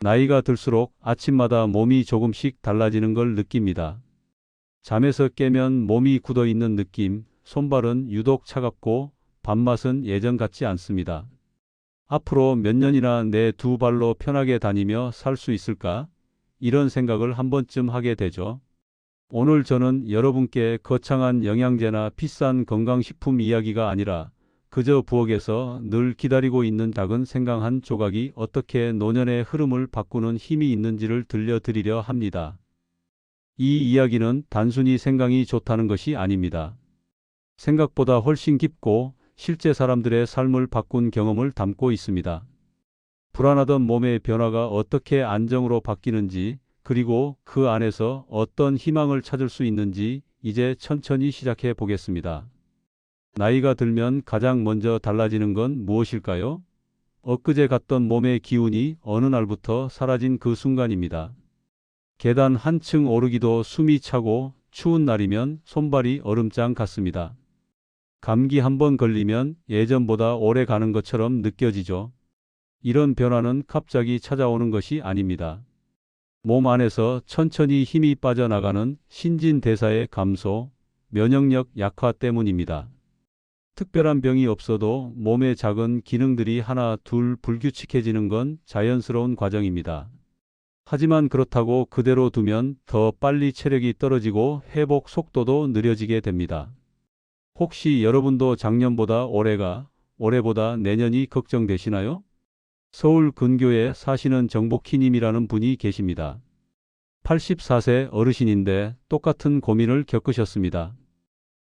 나이가 들수록 아침마다 몸이 조금씩 달라지는 걸 느낍니다. 잠에서 깨면 몸이 굳어 있는 느낌, 손발은 유독 차갑고 밥맛은 예전 같지 않습니다. 앞으로 몇 년이나 내 두 발로 편하게 다니며 살 수 있을까? 이런 생각을 한 번쯤 하게 되죠. 오늘 저는 여러분께 거창한 영양제나 비싼 건강식품 이야기가 아니라 그저 부엌에서 늘 기다리고 있는 작은 생강 한 조각이 어떻게 노년의 흐름을 바꾸는 힘이 있는지를 들려드리려 합니다. 이 이야기는 단순히 생강이 좋다는 것이 아닙니다. 생각보다 훨씬 깊고 실제 사람들의 삶을 바꾼 경험을 담고 있습니다. 불안하던 몸의 변화가 어떻게 안정으로 바뀌는지, 그리고 그 안에서 어떤 희망을 찾을 수 있는지 이제 천천히 시작해 보겠습니다. 나이가 들면 가장 먼저 달라지는 건 무엇일까요? 엊그제 갔던 몸의 기운이 어느 날부터 사라진 그 순간입니다. 계단 한층 오르기도 숨이 차고 추운 날이면 손발이 얼음장 같습니다. 감기 한 번 걸리면 예전보다 오래 가는 것처럼 느껴지죠. 이런 변화는 갑자기 찾아오는 것이 아닙니다. 몸 안에서 천천히 힘이 빠져나가는 신진대사의 감소, 면역력 약화 때문입니다. 특별한 병이 없어도 몸의 작은 기능들이 하나 둘 불규칙해지는 건 자연스러운 과정입니다. 하지만 그렇다고 그대로 두면 더 빨리 체력이 떨어지고 회복 속도도 느려지게 됩니다. 혹시 여러분도 작년보다 올해가 올해보다 내년이 걱정되시나요? 서울 근교에 사시는 정복희님이라는 분이 계십니다. 84세 어르신인데 똑같은 고민을 겪으셨습니다.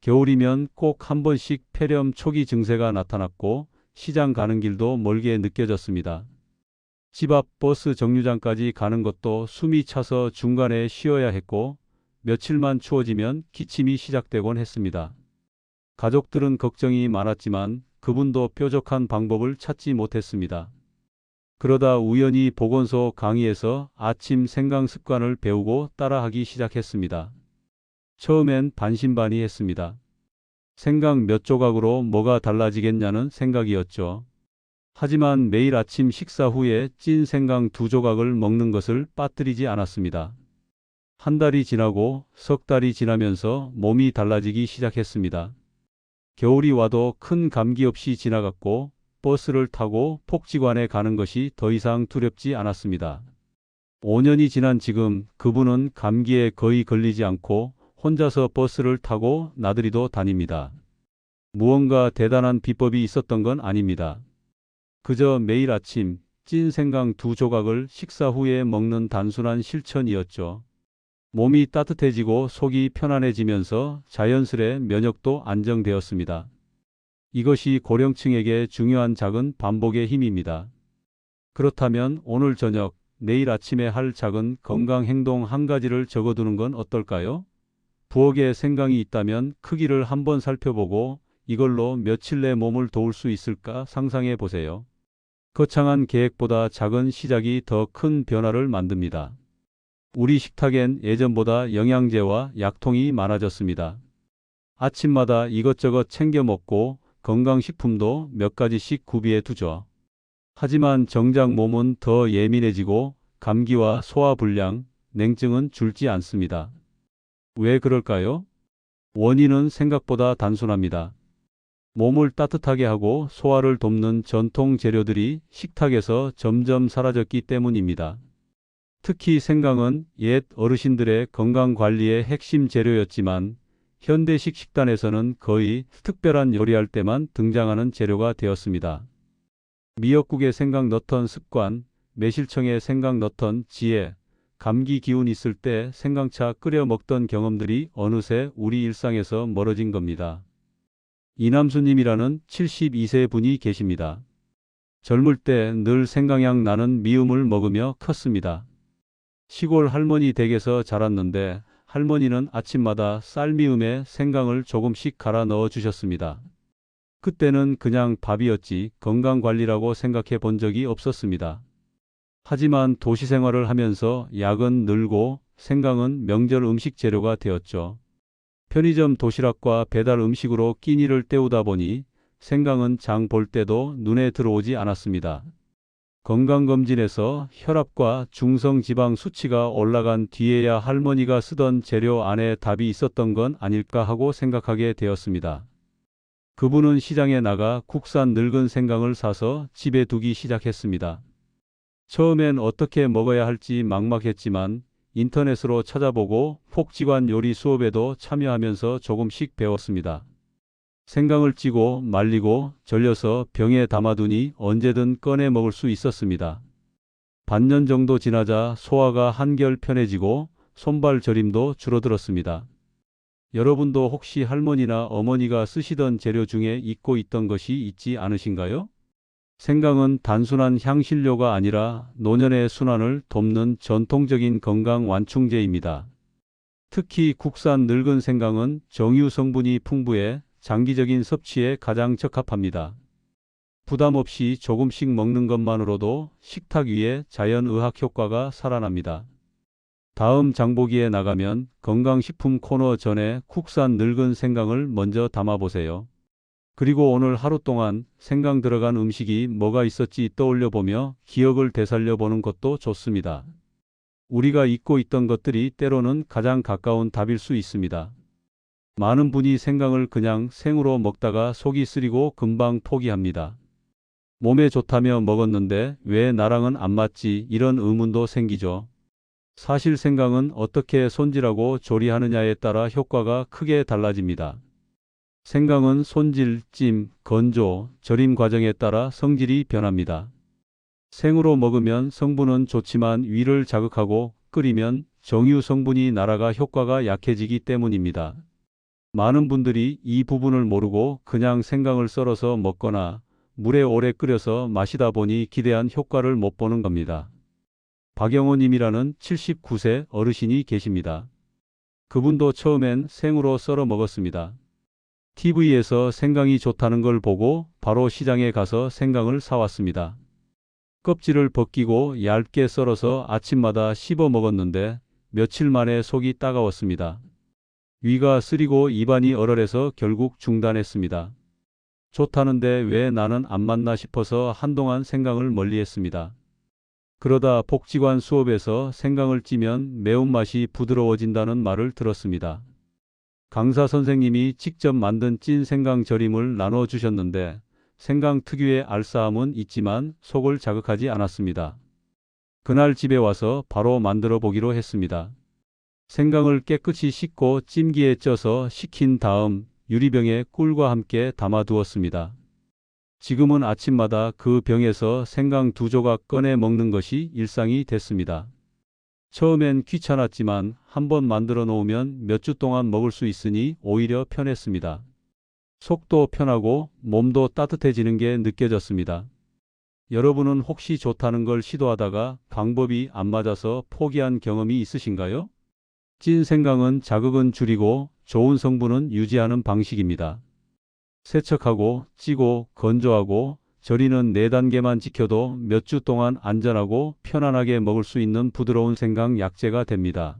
겨울이면 꼭 한 번씩 폐렴 초기 증세가 나타났고 시장 가는 길도 멀게 느껴졌습니다. 집 앞 버스 정류장까지 가는 것도 숨이 차서 중간에 쉬어야 했고 며칠만 추워지면 기침이 시작되곤 했습니다. 가족들은 걱정이 많았지만 그분도 뾰족한 방법을 찾지 못했습니다. 그러다 우연히 보건소 강의에서 아침 생강 습관을 배우고 따라하기 시작했습니다. 처음엔 반신반의했습니다. 생강 몇 조각으로 뭐가 달라지겠냐는 생각이었죠. 하지만 매일 아침 식사 후에 찐 생강 두 조각을 먹는 것을 빠뜨리지 않았습니다. 한 달이 지나고 석 달이 지나면서 몸이 달라지기 시작했습니다. 겨울이 와도 큰 감기 없이 지나갔고 버스를 타고 폭지관에 가는 것이 더 이상 두렵지 않았습니다. 5년이 지난 지금 그분은 감기에 거의 걸리지 않고 혼자서 버스를 타고 나들이도 다닙니다. 무언가 대단한 비법이 있었던 건 아닙니다. 그저 매일 아침 찐 생강 두 조각을 식사 후에 먹는 단순한 실천이었죠. 몸이 따뜻해지고 속이 편안해지면서 자연스레 면역도 안정되었습니다. 이것이 고령층에게 중요한 작은 반복의 힘입니다. 그렇다면 오늘 저녁, 내일 아침에 할 작은 건강 행동 한 가지를 적어두는 건 어떨까요? 부엌에 생강이 있다면 크기를 한번 살펴보고 이걸로 며칠 내 몸을 도울 수 있을까 상상해 보세요. 거창한 계획보다 작은 시작이 더 큰 변화를 만듭니다. 우리 식탁엔 예전보다 영양제와 약통이 많아졌습니다. 아침마다 이것저것 챙겨 먹고 건강식품도 몇 가지씩 구비해 두죠. 하지만 정작 몸은 더 예민해지고 감기와 소화불량, 냉증은 줄지 않습니다. 왜 그럴까요? 원인은 생각보다 단순합니다. 몸을 따뜻하게 하고 소화를 돕는 전통 재료들이 식탁에서 점점 사라졌기 때문입니다. 특히 생강은 옛 어르신들의 건강 관리의 핵심 재료였지만 현대식 식단에서는 거의 특별한 요리할 때만 등장하는 재료가 되었습니다. 미역국에 생강 넣던 습관, 매실청에 생강 넣던 지혜, 감기 기운 있을 때 생강차 끓여 먹던 경험들이 어느새 우리 일상에서 멀어진 겁니다. 이남수님이라는 72세 분이 계십니다. 젊을 때 늘 생강향 나는 미음을 먹으며 컸습니다. 시골 할머니 댁에서 자랐는데 할머니는 아침마다 쌀미음에 생강을 조금씩 갈아 넣어 주셨습니다. 그때는 그냥 밥이었지 건강관리라고 생각해 본 적이 없었습니다. 하지만 도시 생활을 하면서 약은 늘고 생강은 명절 음식 재료가 되었죠. 편의점 도시락과 배달 음식으로 끼니를 때우다 보니 생강은 장 볼 때도 눈에 들어오지 않았습니다. 건강검진에서 혈압과 중성지방 수치가 올라간 뒤에야 할머니가 쓰던 재료 안에 답이 있었던 건 아닐까 하고 생각하게 되었습니다. 그분은 시장에 나가 국산 늙은 생강을 사서 집에 두기 시작했습니다. 처음엔 어떻게 먹어야 할지 막막했지만 인터넷으로 찾아보고 폭지관 요리 수업에도 참여하면서 조금씩 배웠습니다. 생강을 찌고 말리고 절여서 병에 담아두니 언제든 꺼내 먹을 수 있었습니다. 반년 정도 지나자 소화가 한결 편해지고 손발 저림도 줄어들었습니다. 여러분도 혹시 할머니나 어머니가 쓰시던 재료 중에 잊고 있던 것이 있지 않으신가요? 생강은 단순한 향신료가 아니라 노년의 순환을 돕는 전통적인 건강 완충제입니다. 특히 국산 늙은 생강은 정유 성분이 풍부해 장기적인 섭취에 가장 적합합니다. 부담 없이 조금씩 먹는 것만으로도 식탁 위에 자연의학 효과가 살아납니다. 다음 장보기에 나가면 건강식품 코너 전에 국산 늙은 생강을 먼저 담아보세요. 그리고 오늘 하루 동안 생강 들어간 음식이 뭐가 있었지 떠올려 보며 기억을 되살려 보는 것도 좋습니다. 우리가 잊고 있던 것들이 때로는 가장 가까운 답일 수 있습니다. 많은 분이 생강을 그냥 생으로 먹다가 속이 쓰리고 금방 포기합니다. 몸에 좋다며 먹었는데 왜 나랑은 안 맞지 이런 의문도 생기죠. 사실 생강은 어떻게 손질하고 조리하느냐에 따라 효과가 크게 달라집니다. 생강은 손질, 찜, 건조, 절임 과정에 따라 성질이 변합니다. 생으로 먹으면 성분은 좋지만 위를 자극하고 끓이면 정유 성분이 날아가 효과가 약해지기 때문입니다. 많은 분들이 이 부분을 모르고 그냥 생강을 썰어서 먹거나 물에 오래 끓여서 마시다 보니 기대한 효과를 못 보는 겁니다. 박영호 님이라는 79세 어르신이 계십니다. 그분도 처음엔 생으로 썰어 먹었습니다. TV에서 생강이 좋다는 걸 보고 바로 시장에 가서 생강을 사왔습니다. 껍질을 벗기고 얇게 썰어서 아침마다 씹어 먹었는데 며칠 만에 속이 따가웠습니다. 위가 쓰리고 입안이 얼얼해서 결국 중단했습니다. 좋다는데 왜 나는 안 맞나 싶어서 한동안 생강을 멀리했습니다. 그러다 복지관 수업에서 생강을 찌면 매운맛이 부드러워진다는 말을 들었습니다. 강사 선생님이 직접 만든 찐 생강 절임을 나눠 주셨는데 생강 특유의 알싸함은 있지만 속을 자극하지 않았습니다. 그날 집에 와서 바로 만들어 보기로 했습니다. 생강을 깨끗이 씻고 찜기에 쪄서 식힌 다음 유리병에 꿀과 함께 담아 두었습니다. 지금은 아침마다 그 병에서 생강 두 조각 꺼내 먹는 것이 일상이 됐습니다. 처음엔 귀찮았지만 한번 만들어 놓으면 몇 주 동안 먹을 수 있으니 오히려 편했습니다. 속도 편하고 몸도 따뜻해지는 게 느껴졌습니다. 여러분은 혹시 좋다는 걸 시도하다가 방법이 안 맞아서 포기한 경험이 있으신가요? 찐 생강은 자극은 줄이고 좋은 성분은 유지하는 방식입니다. 세척하고 찌고 건조하고 절이는 4단계만 지켜도 몇 주 동안 안전하고 편안하게 먹을 수 있는 부드러운 생강 약재가 됩니다.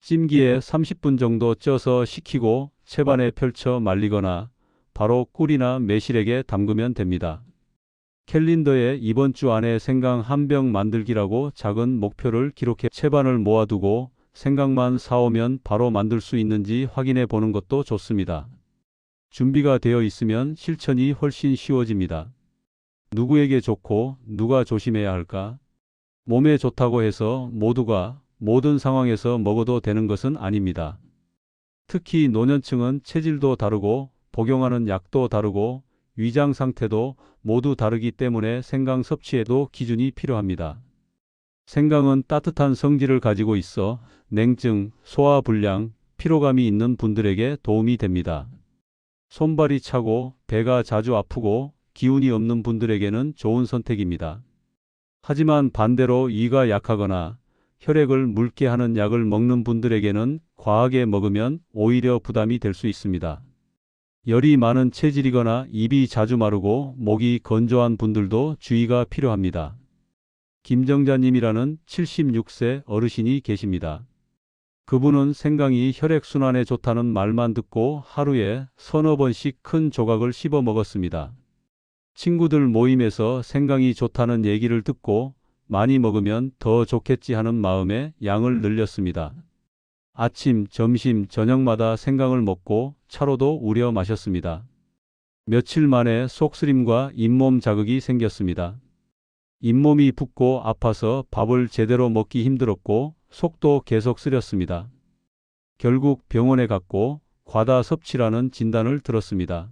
찜기에 30분 정도 쪄서 식히고 채반에 펼쳐 말리거나 바로 꿀이나 매실액에 담그면 됩니다. 캘린더에 이번 주 안에 생강 한 병 만들기라고 작은 목표를 기록해 채반을 모아두고 생각만 사오면 바로 만들 수 있는지 확인해 보는 것도 좋습니다. 준비가 되어 있으면 실천이 훨씬 쉬워집니다. 누구에게 좋고 누가 조심해야 할까? 몸에 좋다고 해서 모두가 모든 상황에서 먹어도 되는 것은 아닙니다. 특히 노년층은 체질도 다르고 복용하는 약도 다르고 위장 상태도 모두 다르기 때문에 생강 섭취에도 기준이 필요합니다. 생강은 따뜻한 성질을 가지고 있어 냉증, 소화불량, 피로감이 있는 분들에게 도움이 됩니다. 손발이 차고 배가 자주 아프고 기운이 없는 분들에게는 좋은 선택입니다. 하지만 반대로 이가 약하거나 혈액을 묽게 하는 약을 먹는 분들에게는 과하게 먹으면 오히려 부담이 될 수 있습니다. 열이 많은 체질이거나 입이 자주 마르고 목이 건조한 분들도 주의가 필요합니다. 김정자님이라는 76세 어르신이 계십니다. 그분은 생강이 혈액순환에 좋다는 말만 듣고 하루에 서너 번씩 큰 조각을 씹어 먹었습니다. 친구들 모임에서 생강이 좋다는 얘기를 듣고 많이 먹으면 더 좋겠지 하는 마음에 양을 늘렸습니다. 아침, 점심, 저녁마다 생강을 먹고 차로도 우려 마셨습니다. 며칠 만에 속쓰림과 잇몸 자극이 생겼습니다. 잇몸이 붓고 아파서 밥을 제대로 먹기 힘들었고 속도 계속 쓰렸습니다. 결국 병원에 갔고 과다 섭취라는 진단을 들었습니다.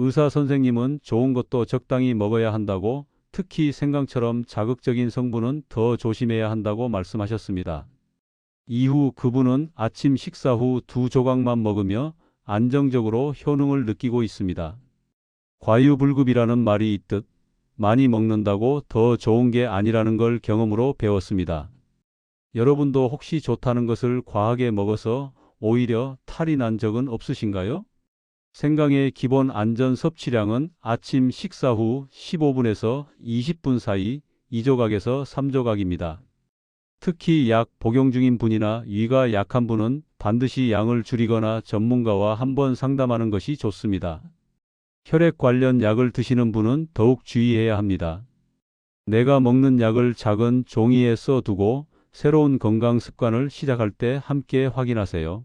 의사 선생님은 좋은 것도 적당히 먹어야 한다고 특히 생강처럼 자극적인 성분은 더 조심해야 한다고 말씀하셨습니다. 이후 그분은 아침 식사 후 두 조각만 먹으며 안정적으로 효능을 느끼고 있습니다. 과유불급이라는 말이 있듯 많이 먹는다고 더 좋은 게 아니라는 걸 경험으로 배웠습니다. 여러분도 혹시 좋다는 것을 과하게 먹어서 오히려 탈이 난 적은 없으신가요? 생강의 기본 안전 섭취량은 아침 식사 후 15분에서 20분 사이 2조각에서 3조각입니다. 특히 약 복용 중인 분이나 위가 약한 분은 반드시 양을 줄이거나 전문가와 한번 상담하는 것이 좋습니다. 혈액 관련 약을 드시는 분은 더욱 주의해야 합니다. 내가 먹는 약을 작은 종이에 써두고 새로운 건강 습관을 시작할 때 함께 확인하세요.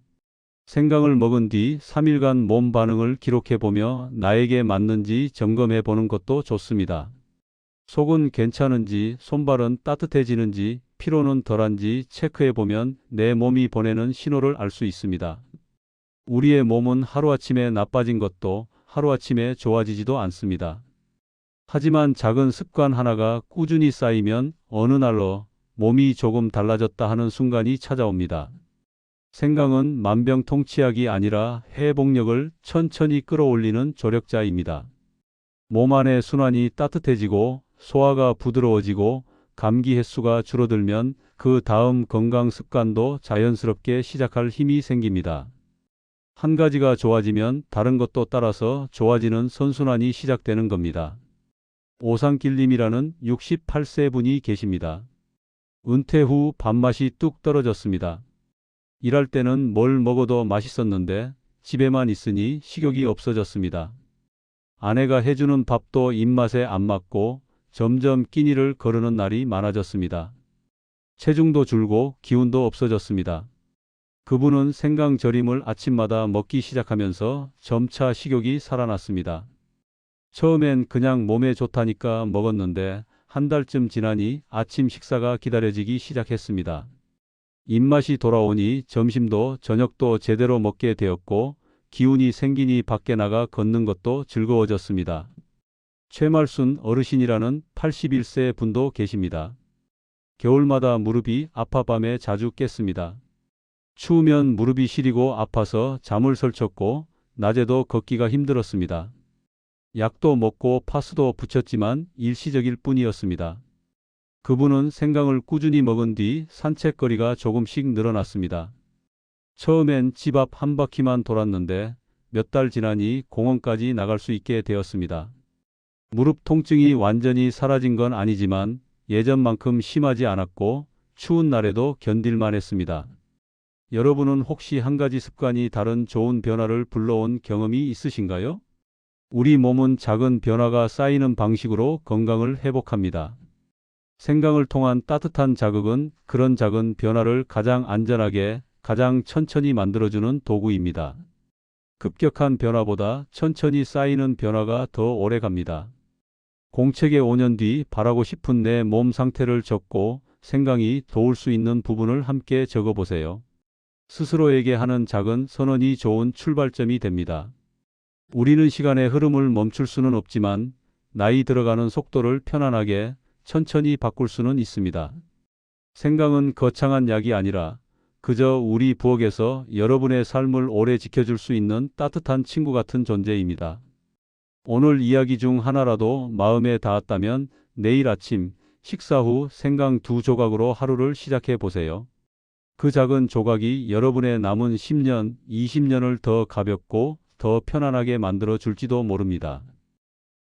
생강을 먹은 뒤 3일간 몸 반응을 기록해 보며 나에게 맞는지 점검해 보는 것도 좋습니다. 속은 괜찮은지, 손발은 따뜻해지는지, 피로는 덜한지 체크해 보면 내 몸이 보내는 신호를 알 수 있습니다. 우리의 몸은 하루아침에 나빠진 것도 하루아침에 좋아지지도 않습니다. 하지만 작은 습관 하나가 꾸준히 쌓이면 어느 날로 몸이 조금 달라졌다 하는 순간이 찾아옵니다. 생강은 만병통치약이 아니라 회복력을 천천히 끌어올리는 조력자입니다. 몸 안의 순환이 따뜻해지고 소화가 부드러워지고 감기 횟수가 줄어들면 그 다음 건강 습관도 자연스럽게 시작할 힘이 생깁니다. 한 가지가 좋아지면 다른 것도 따라서 좋아지는 선순환이 시작되는 겁니다. 오상길님이라는 68세 분이 계십니다. 은퇴 후 밥맛이 뚝 떨어졌습니다. 일할 때는 뭘 먹어도 맛있었는데 집에만 있으니 식욕이 없어졌습니다. 아내가 해주는 밥도 입맛에 안 맞고 점점 끼니를 거르는 날이 많아졌습니다. 체중도 줄고 기운도 없어졌습니다. 그분은 생강 절임을 아침마다 먹기 시작하면서 점차 식욕이 살아났습니다. 처음엔 그냥 몸에 좋다니까 먹었는데 한 달쯤 지나니 아침 식사가 기다려지기 시작했습니다. 입맛이 돌아오니 점심도 저녁도 제대로 먹게 되었고 기운이 생기니 밖에 나가 걷는 것도 즐거워졌습니다. 최말순 어르신이라는 81세 분도 계십니다. 겨울마다 무릎이 아파 밤에 자주 깼습니다. 추우면 무릎이 시리고 아파서 잠을 설쳤고 낮에도 걷기가 힘들었습니다. 약도 먹고 파스도 붙였지만 일시적일 뿐이었습니다. 그분은 생강을 꾸준히 먹은 뒤 산책거리가 조금씩 늘어났습니다. 처음엔 집 앞 한 바퀴만 돌았는데 몇 달 지나니 공원까지 나갈 수 있게 되었습니다. 무릎 통증이 완전히 사라진 건 아니지만 예전만큼 심하지 않았고 추운 날에도 견딜만 했습니다. 여러분은 혹시 한 가지 습관이 다른 좋은 변화를 불러온 경험이 있으신가요? 우리 몸은 작은 변화가 쌓이는 방식으로 건강을 회복합니다. 생강을 통한 따뜻한 자극은 그런 작은 변화를 가장 안전하게, 가장 천천히 만들어주는 도구입니다. 급격한 변화보다 천천히 쌓이는 변화가 더 오래 갑니다. 공책에 5년 뒤 바라고 싶은 내 몸 상태를 적고 생강이 도울 수 있는 부분을 함께 적어보세요. 스스로에게 하는 작은 선언이 좋은 출발점이 됩니다. 우리는 시간의 흐름을 멈출 수는 없지만 나이 들어가는 속도를 편안하게 천천히 바꿀 수는 있습니다. 생강은 거창한 약이 아니라 그저 우리 부엌에서 여러분의 삶을 오래 지켜줄 수 있는 따뜻한 친구 같은 존재입니다. 오늘 이야기 중 하나라도 마음에 닿았다면 내일 아침 식사 후 생강 두 조각으로 하루를 시작해 보세요. 그 작은 조각이 여러분의 남은 10년, 20년을 더 가볍고 더 편안하게 만들어 줄지도 모릅니다.